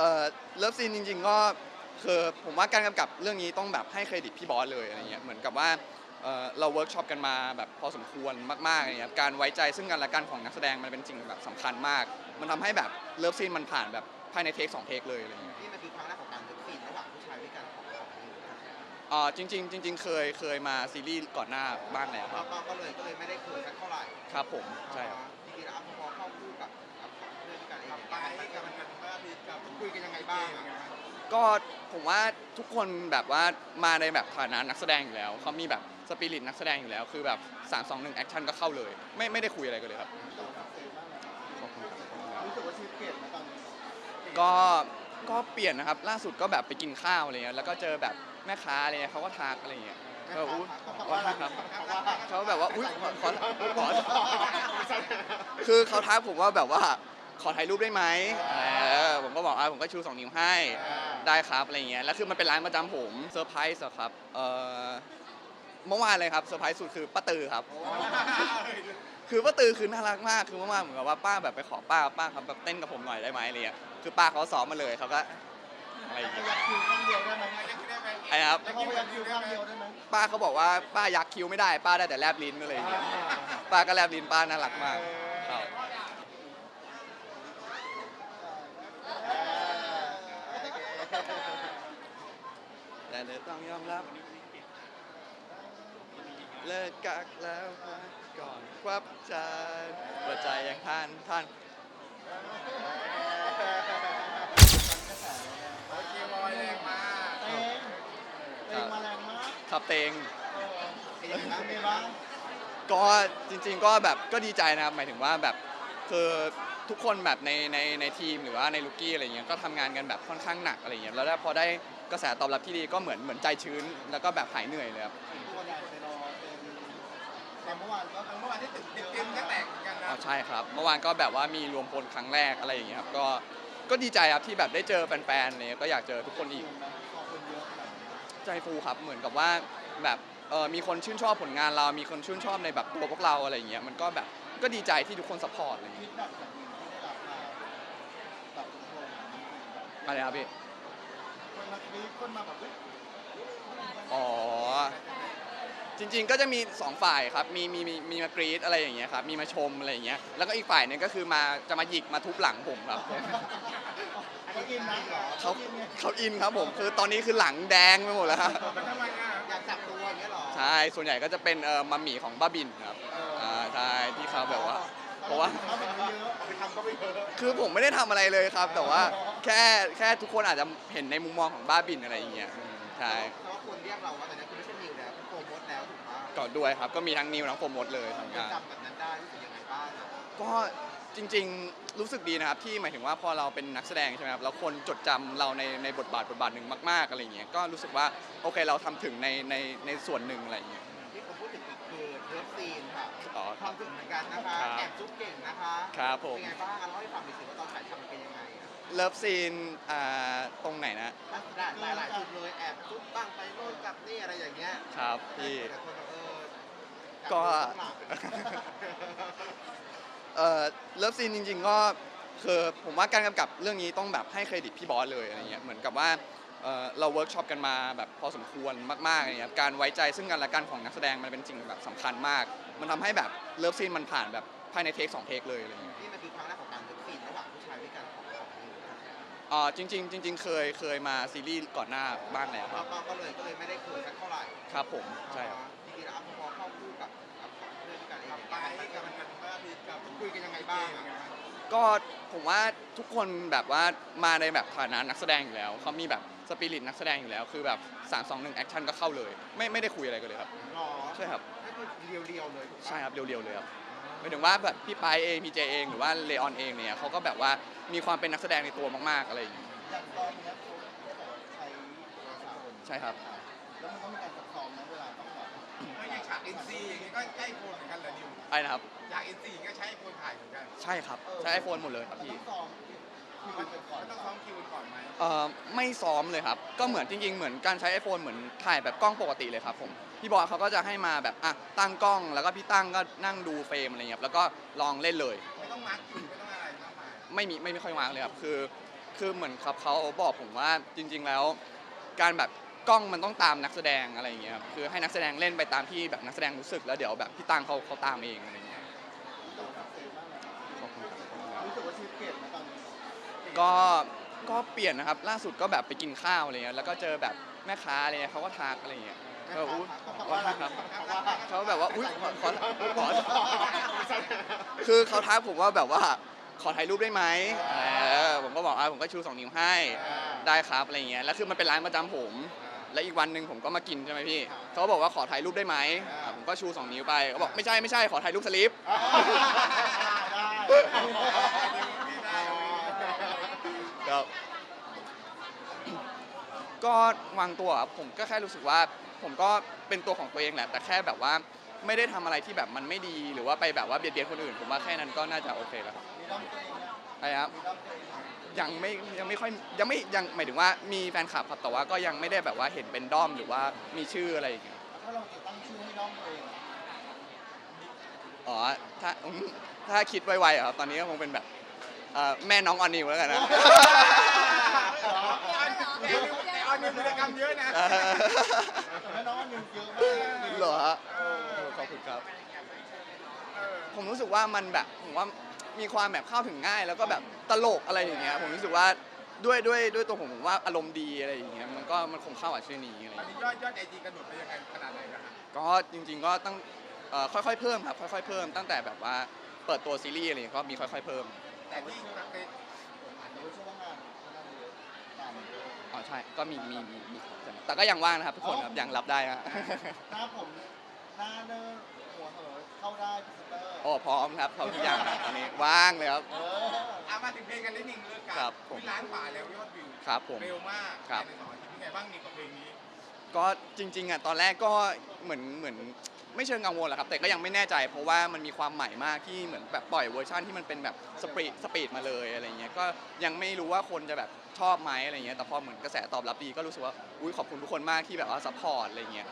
ออเลิฟซีนจริง ๆ ก็คือผมว่าการกำกับเรื่องนี้ต้องแบบให้เครดิตพี่บอสเลยอะไรเงี้ยเหมือนกับว่าเอ่อเราเวิร์กช็อปกันมาแบบพอสมควรมากๆอะไรเงี้ยการไว้ใจซึ่งกันและกันของนักแสดงมันเป็นสิ่งแบบสำคัญมาก มันทำให้แบบเลิฟซีนมันผ่านแบบภายในเทคสองเทคเลยอะไรเงี้ย นี่มันคือครั้งแรกของการเลิฟซีนระหว่างผู้ชายด้วยกันของของนิวนะอ่าจริงๆจริงๆเคยเคยมาซีรีส์ก่อนหน้าบ้างแล้วคก็รับก็ก็เลยก็เลยไม่ได้เขินสักเท่าไหร่ครับผมใช่ครับจริงๆแล้วพอเข้าคู่กับกับเพื่อนด้วย กันเองไปกับมันก็มีกับคุยกันยังไงบ้างอะก็ผมว่าทุกคนแบบว่ามาในแบบฐานะนักแสดงอยู่แล้วเขามีแบบสปิริตนักแสดงอยู่แล้วคือแบบ3 2 1แอคชั่นก็เข้าเลย ไม่ไม่ได้คุยอะไรกันเลยครับรู้สึกว่าชีวิตเปลี่ยนไหมตอนนี้ก็ก็เปลี่ยนนะครับล่าสุดก็แบบไปกินข้าวอะไรเงี้ยแล้วก็เจอแบบแม่ค้าอะไรเงี้ยเขาก็ทักอะไรเงี้ยก็อุ๊ยว่าครับเขาแบบว่าอุ้ยขอขอขอ คือเขาทักผมว่าแบบว่า ขอถ่ายรูปได้ไหมเออผมก็บอกอ่าผมก็ชูสองนิ้วให้ได้ครับอะไรเงี้ยแล้วคือมันเป็นร้านประจำผมเซอร์ไพรส์อะครับเอ่อเมื่อวานเลยครับเซอร์ไพรส์สุดคือป้าตือครับ คือป้าตือคือน่ารักมากคือเมื่อวานเหมือนกับว่าป้าแบบไปขอป้าป้าครับแบบเต้นกับผมหน่อยได้ไหมอะไรเงี้ยคือป้าเขาซ้อมมาเลยเขาก็อะไรอย่างเงี้ยอยากคิวข้างเดียวได้ไหมไอ้ครับแล้วเขาอยากคิวข้างเดียวได้ไหมป้าเขาบอกว่าป้ายักคิ้วไม่ได้ ป้าได้แต่แลบลิ้นอะไรอย่างเงี้ยป้าก็แลบลิ้นป้าน่ารักมากครับแต่ เดี๋ยวต้องยอมรับ เลิกกักแล้วก่อนควับใจหัวใจยังท่านท่านโอเคบอยแรงมากเองเองมาแรงมากขับเตงเป็นยังไงเป็นไงบ้างบ้างก็จริง ๆก็แบบก็ดีใจนะครับหมายถึงว่าแบบคือทุกคนแบบในในในทีมหรือว่าในลูกี้อะไรเงี้ยก็ทำงานกันแบบค่อนข้างหนักอะไรเงี้ยแล้วได้พอได้ กระแสตอบรับที่ดีก็เหมือนเหมือนใจชื้น แล้วก็แบบหายเหนื่อยเลยครับทุกคนอยากไปรอเป็นแต่เมื่อวานก็เมื่อวานที่ตึกเต็มก็แตกกันอ๋นะอใช่ครับ เมื่อวานก็แบบว่ามีรวมพลครั้งแรกอะไรอย่างเงี้ยครับก็ก็ดีใจครับที่แบบได้เจอแฟนๆอะไรเลยก็อยากเจอทุกคนอีกขอบคุณเยอะแบบใจฟูครับเหมือนกับว่าแบบเออมีคนชื่นชอบผลงานเรา มีคนชื่นชอบในแบบตัวพวกเราอะไรอย่างเงี้ยมันก็แบบก็ดีใจที่ทุกคนสปอร์ตอะไรอย่างคิเงี้ยดแบบอย่างนี้ที่ได้รับมาแบบทุกคนอะไรครับพี่ คนมาคลิปคนมาแบบเฮ้ยอ๋อ จริงๆก็จะมีสองฝ่ายครับ มีมีมีมีมากรีดอะไรอย่างเงี้ยครับ มีมาชมอะไรอย่างเงี้ย แล้วก็อีกฝ่ายหนึงก็คือมาจะมาหยิกมาทุบหลังผมครับ เขาอินนะเขาอินไงเขาอินครับผม คือตอนนี้คือหลังแดงไปหมดแล้วครับ มันทำไมอะอยากจับตัวอย่างเงี้ยเหรอใช่ ส่วนใหญ่ก็จะเป็นเอ่อมัมหมี่ของบ้าบินครับ อ่า ใช่ ที่เขาแบบว่า เพราะว่า เขาเป็นเยอะเอาไปทำก็ไม่เยอะ คือผมไม่ได้ทำอะไรเลยครับ แต่ว่า แค่แค่ทุกคนอาจจะเห็นในมุมมองของบ้าบินอะไรอย่างเงี้ยอืมใช่เพราะว่าคนเรียกเราว่าแต่นี้คุณไม่ใช่นิวแล้วคุณโปรโมทแล้วถูกปะก็ด้วยครับ ก็มีทั้งนิวทั้งโปรโมทเลยทั้งยังงาน จำแบบนั้นได้รู้สึกยังไงบ้างอะก็จริงๆรู้สึกดีนะครับที่หมายถึงว่าพอเราเป็นนักแสดงใช่ไหมครับแล้วคนจดจำเราในในบทบาทบทบาทหนึ่งมากๆอะไรอย่างเงี้ยก็รู้สึกว่าโอเคเราทำถึงในในในส่วนหนึ่งอะไรอย่างเงี้ย ที่ผมพูดถึงอีกคือเลิฟซีนค่ะอ๋อคครัวาบมถึงเหมือนกันนะคะ ครับแอบจุ๊บเก่งนะคะครับผม เป็นไงบ้างอะเล่าให้ฟังหน่อยสิว่าตอนถ่ายทำมันเป็นยังไงอะ เลิฟซีนอ่าตรงไหนนะหลายหลายหลายจุดเลยแอบจุ๊บบ้างไปโน่นกับนี่อะไรอย่างเงี้ยครับพี่แต่คนแบบเออก็อยาดูข้างหลังเอ่อเลิฟซีนจริง ๆ ก็คือผมว่าการกำกับเรื่องนี้ต้องแบบให้เครดิตพี่บอสเลยอะไรเงี้ยเหมือนกับว่าเอ่อเราเวิร์กช็อปกันมาแบบพอสมควรมากๆอะไรเงี้ยการไว้ใจซึ่งกันและกันของนักแสดงมันเป็นสิ่งแบบสำคัญมาก มันทำให้แบบเลิฟซีนมันผ่านแบบภายในเทคสองเทคเลยอะไรเงี้ยนี่มันคือครั้งแรกของการเลิฟซีนระหว่างผู้ชายด้วยกันของของนิวนะ อ๋อจริง ๆ จริง ๆ เคยเคยมาซีรีส์ก่อนหน้าบ้างแล้วคก็รับก็ก็เลยก็เลยไม่ได้เขินสักเท่าไหร่ครับผมใช่ครับ จริงๆแล้วพอเข้าคู่กับกับเพื่อนด้วยกันเองไปกับมันก็มีกับคุยกันยังไงบ้างอะก็ผมว่าทุกคนแบบว่ามาในแบบฐานะนักแสดงอยู่แล้วเขามีแบบสปิริตนักแสดงอยู่แล้วคือแบบ3 2 1แอคชั่นก็เข้าเลย ไม่ไม่ได้คุยอะไรกันเลยครับ หรอใช่ครับนั่นคือเรียวๆเลยถูกปะใช่ครับเรียวๆเลยครับ หมายถึงว่าแบบพี่ปายเองพี่เจเองหรือว่าเลออนเองเนี่ยเขาก็แบบว่ามีความเป็นนักแสดงในตัวมากๆอะไรอย่างงี้อย่างตอนเนี้ยเขาเขาบอกใช้โทรศัพท์ใช่ครับ แล้วมันต้องมีการซับซ้อมนะเวลาต้องแบบแล้วอย่างฉาก NC อย่างนี้ก็ใช้ไอโฟนเหมือนกันเหรอนิวไอ้นะครับ อยากอินซีก็ใช้ไอโฟนถ่ายเหมือนกัน ใช่ครับ ใช้ไอโฟนหมดเลยครับพี่ ต้องซ้อม คิวมันเป็นก่อนก็ต้องซ้อมคิวก่อนไหมเอ่อไม่ซ้อมเลยครับ ก็เหมือนจริงๆ เหมือนการใช้ iPhone เหมือนถ่ายแบบกล้องปกติเลยครับผม พี่บอยเขาก็จะให้มาแบบอะตั้งกล้อง แล้วก็พี่ตั้งก็นั่งดูเฟรมอะไรเงี้ยครับแล้วก็ลองเล่นเลย ไม่ต้องมาร์คคิวไม่ต้องอะไรมากมายไม่มีไม่ไม่ค่อยวางเลยครับ คือ คือเหมือนครับเขาบอกผมว่าจริง ๆ แล้ว การแบบกล้องมันต้องตามนักแสดงอะไรอย่างเงี้ยครับ คือให้นักแสดงเล่นไปตามที่แบบนักแสดงรู้สึกแล้วเดี๋ยวแบบพี่ตังเขาเขาตามเองอะไรอย่างเงี้ยขอบคุณครับรู้สึกว่าชีวิตเปลี่ยนไหมตอนนี้ ก็ก็เปลี่ยนนะครับ ล่าสุดก็แบบไปกินข้าวอะไรเงี้ยแล้วก็เจอแบบแม่ค้าอะไรเงี้ยเขาก็ทักอะไรเงี้ยเอออุ๊ยว่าครับเขาแบบว่าอุ้ยขอขอขอคือเขาทักผมว่าแบบว่าขอถ่ายรูปได้ไหมเออผมก็บอกอ่าผมก็ชูสองนิ้วให้ได้ครับอะไรเงี้ยแล้วคือมันเป็นร้านประจำผม และอีกวันหนึ่งผมก็มากินใช่ไหมพี่เขาบอกว่าขอถ่ายรูปได้ไหมอะผมก็ชูสองนิ้วไปเขาบอกไม่ใช่ไม่ใช่ขอถ่ายรูปสลิป ก็วางตัวครับผมก็แค่รู้สึกว่า ผมก็เป็นตัวของตัวเองแหละ แต่แค่แบบว่าไม่ได้ทำอะไรที่แบบมันไม่ดีหรือว่าไปแบบว่าเบียดเบียนคนอื่น ผมว่าแค่นั้นก็น่าจะโอเคแล้วครับมีด้อมตัวเองนะอะไรครับ มีด้อมตัวเองนะยังไม่ยังไม่ค่อยยังไม่ยังหมายถึงว่ามีแฟนคลับครับแต่ว่าก็ยังไม่ได้แบบว่าเห็นเป็นด้อมหรือว่ามีชื่ออะไรอย่างเงี้ยถ้าเราจะตั้งชื่อให้ด้อมตัวเองอะอ๋อถ้าอืมถ้าคิดไวๆอะครับตอนนี้ก็คงเป็นแบบเอ่อแม่น้องออนนิวแล้วกันนะแต่อ อนมีกิจกรรมเยอะนะเออแต่แม่น้องว่านิวเยอะมากเหรอฮะเออขอบคุณครับ ผมรู้สึกว่ามันแบบผมว่ามีความแบบเข้าถึงง่าย แล้วก็แบบตลกอะไรอย่างเงี้ยผมรู้สึกว่าด้วยด้วยด้วยตัวผมผมว่าอารมณ์ดีอะไรอย่างเงี้ยมันก็มันคงเข้ากับชื่อนี้อะไรอตอนย่างนี้เงี้ยยอดยอดไอจีกระโดดไปยังไงขนาดไหนนะฮะก็จริง ๆ ก็ต้องเอ่อค่อยๆเพิ่มครับค่อยๆเพิ่มตั้งแต่แบบว่าเปิดตัวซีรีส์อะไรอย่างเงี้ยก็มีค่อยๆเพิ่ม แต่ที่เค ใช่ ก็มีมีมีมีครับแต่ก็ยังว่างนะครับทุกคนครับยังรับได้ฮะ หน้าผมหน้าเนอร์หัวเหอะเข้าได้พิสเตอร์โอ้พร้อมครับพร้อมทุกอย่างครับตอนนี้ว่างเลยครับ เออเอามาถึงเพลงกันนิดนึงเรื่องการครับผม วิล้านกว่าแล้วยอดวิวครับผม เร็วมากครับ ภายในสองอาทิตย์เป็นไงบ้างนี่กับเพลงนี้ ก็จริงๆอะตอนแรกก็เหมือนเหมือนไม่เชิงกังวลหรอกครับ แต่ก็ยังไม่แน่ใจ เพราะว่ามันมีความใหม่มากที่เหมือนแบบปล่อยเวอร์ชันที่มันเป็นแบบสปีดสปีดมาเลยอะไรเงี้ยก็ยังไม่รู้ว่าคนจะแบบชอบไหมอะไรเงี้ยแต่พอเหมือนกระแสตอบรับดีก็รู้สึกว่าอุ้ยขอบคุณทุกคนมากที่แบบว่าซัพพอร์ตอะไรเงี้ย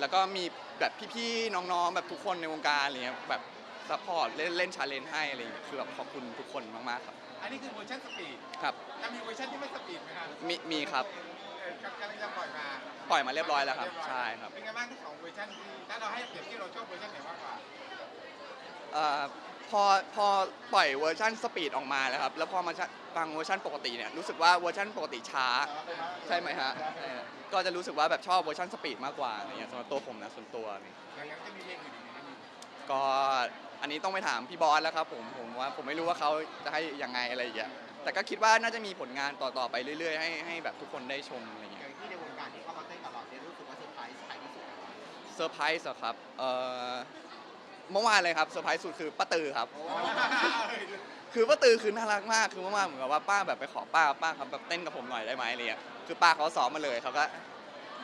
แล้วก็มีแบบพี่ๆน้องๆแบบทุกคนในวงการอะไรเงี้ยแบบซัพพอร์ตเล่นเล่นชาเลนจ์ให้อะไรเงี้ยคือแบบขอบคุณทุกคนมากๆครับอันนี้คือเวอร์ชันสปีดครับ จะมีเวอร์ชันที่ไม่สปีดไหมครับมีมีครับ เออกำลังจะปล่อยมาปล่อยมาเรียบร้อยแล้วครับเยอยใช่ครับเป็นไงบ้างทั้งสองเวอร์ชันที่ถ้าเราให้เปรียบที่เราชอบเวอร์ชันไหนมากกว่าเอ่อพอพอปล่อยเวอร์ชันสปีดออกมาแล้วครับ แล้วพอมาฟังเวอร์ชันปกติเนี่ยรู้สึกว่าเวอร์ชันปกติช้า ใช่ไหมฮะใช่ฮะก็จะรู้สึกว่าแบบชอบเวอร์ชันสปีดมากกว่าอะไรเงี้ยสำหรับตัวผมนะส่วนตัวนี่อย่างนั้นจะมีเพลงอื่นอีกไหมครับก็อันนี้ต้องไปถามพี่บอสแล้วครับผมผมว่าผมไม่รู้ว่าเขาจะให้ยังไงอะไรอย่างเงี้ย แต่ก็คิดว่าน่าจะมีผลงานต่อๆไปเรื่อยๆ ให้ให้แบบทุกคนได้ชมอะไรอเงี้ยย่างที่ในวงการที่เขามาเต้นกับเราเนี่ยรู้สึกว่าเซอร์ไพรส์ใครที่สุดเซอร์ไพรส์เหรอครับเอ่อเมื่อวานเลยครับเซอร์ไพรส์สุดคือป้าตือครับ คือป้าตือคือน่ารักมากคือเมื่อวานเหมือนกับว่าป้าแบบไปขอป้าป้าครับแบบเต้นกับผมหน่อยได้ไหมอะไรเงี้ยคือป้าเขาซ้อมมาเลยเขาก็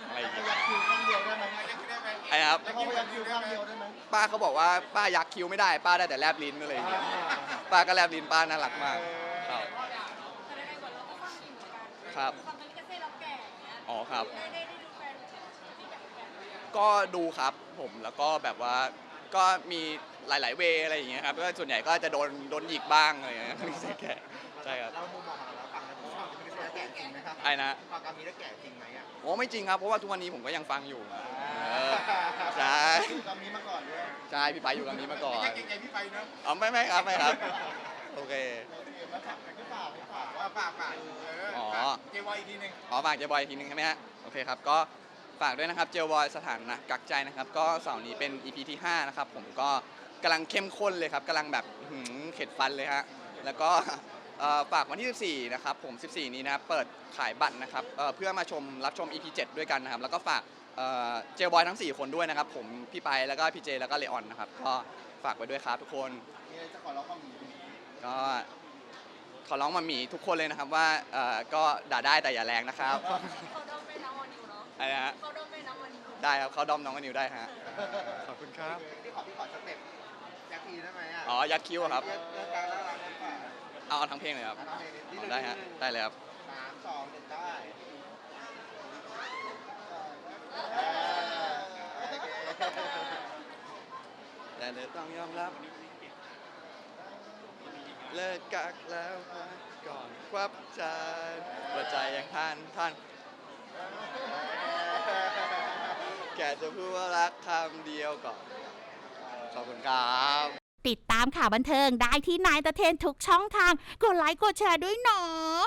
อะไรอย่างขเงี้ยยับคิวข้างเดียวได้ไหมไอ้ครับ แล้วเขาขยับคิวข้างเดียวได้ไหมป้าเขาบอกว่าป้ายักคิ้วไม่ได้ป้าได้แต่แลบลิ้นอะไรอย่างเงี้ยป้าก็แลบลิ้นป้าน่ารักมากครั ครับฟังกันลิกาเซ่เราแก่อย่างเงี้ยอ๋อครับ ได้ได้ได้ดูแฟนที่แบบแก่ไหมก็ดูครับผมแล้วก็แบบว่าก็มีหลาย ๆ เวย์อะไรอย่างเงี้ยครับก็ส่วนใหญ่ก็จะโดนโดนหยิกบ้างอะไรอย่างเงี้ยไม่ใช่แก่ใช่ครับเรามุมมองของเราฟังแล้วฟังจะเป็นแก่จริงไหมครับไอ้นะฟังการมีแล้วแก่จริงไหมอะโอ้ไม่จริงครับเพราะว่าทุกวันนี้ผมก็ยังฟังอยู่เออใช่อยู่กับนี้มาก่อนด้วยใช่พี่ไปอยู่กับนี้มาก่อนไม่ใช่เก่งใจพี่ไปเนอะอ๋อไม่ไม่ครับไม่ครับ โอเคมาฝากไม่ฝากไม่ฝากว่าฝากฝากเอออ๋อ เจวอยอีกทีหนึงอ๋อฝากเจบอยอีกทีนึงใช่ไหมฮะโอเคครับก็ฝากด้วยนะครับเจลบอยสถานะกักใจนะครับ ก็เสาร์นี้เป็น EP ที่5นะครับผมก็กำลังเข้มข้นเลยครับกำลังแบบหืมเข็ดฟันเลยฮะแล้วก็เอ่อฝากวันที่ 14 นะครับผม 14 นี้นะครับเปิดขายบัตรนะครับเอ่อเพื่อมาชมรับชม EP 7 ด้วยกันนะครับ แล้วก็ฝากเอ่อเจลบอยทั้ง 4 คนด้วยนะครับผมพี่ไปแล้วก็พี่เจแล้วก็เลออนนะครับก็ฝากไว้ด้วยครับทุกคน มีอะไรจะขอร้องความหมีก็ ขอร้องมาหมีทุกคนเลยนะครับว่าเอ่อก็ด่าได้แต่อย่าแรงนะครับเขาดอมเป็นน้องวานิวเนาะอะไรนะฮะเขาดอมเป็นน้องวานิวได้ครับเขาดอมน้องกันนิวได้ฮะขอบคุณครับ ที่ขอพี่ขอสเต็ปแจ็คพีได้ไหมอะอ๋อยักษ์คิ้วครับเรื่องเรื่องการน่ารักดีกว่าเอาทั้งเพลงเลยครับทำเพลงนิดอ๋นึองได้ฮะได้เลยครับ สามสองหนึ่งได้แต่เดี๋ยวต้องยอมรับ เลิกกักแล้วก่อนควับใจหัวใจยังท่านท่าน แกจะพูดว่ารักคำเดียวก่อน ขอบคุณครับ ติดตามข่าวบันเทิงได้ที่นายตะเทนทุกช่องทาง กดไลค์กดแชร์ด้วยเนาะ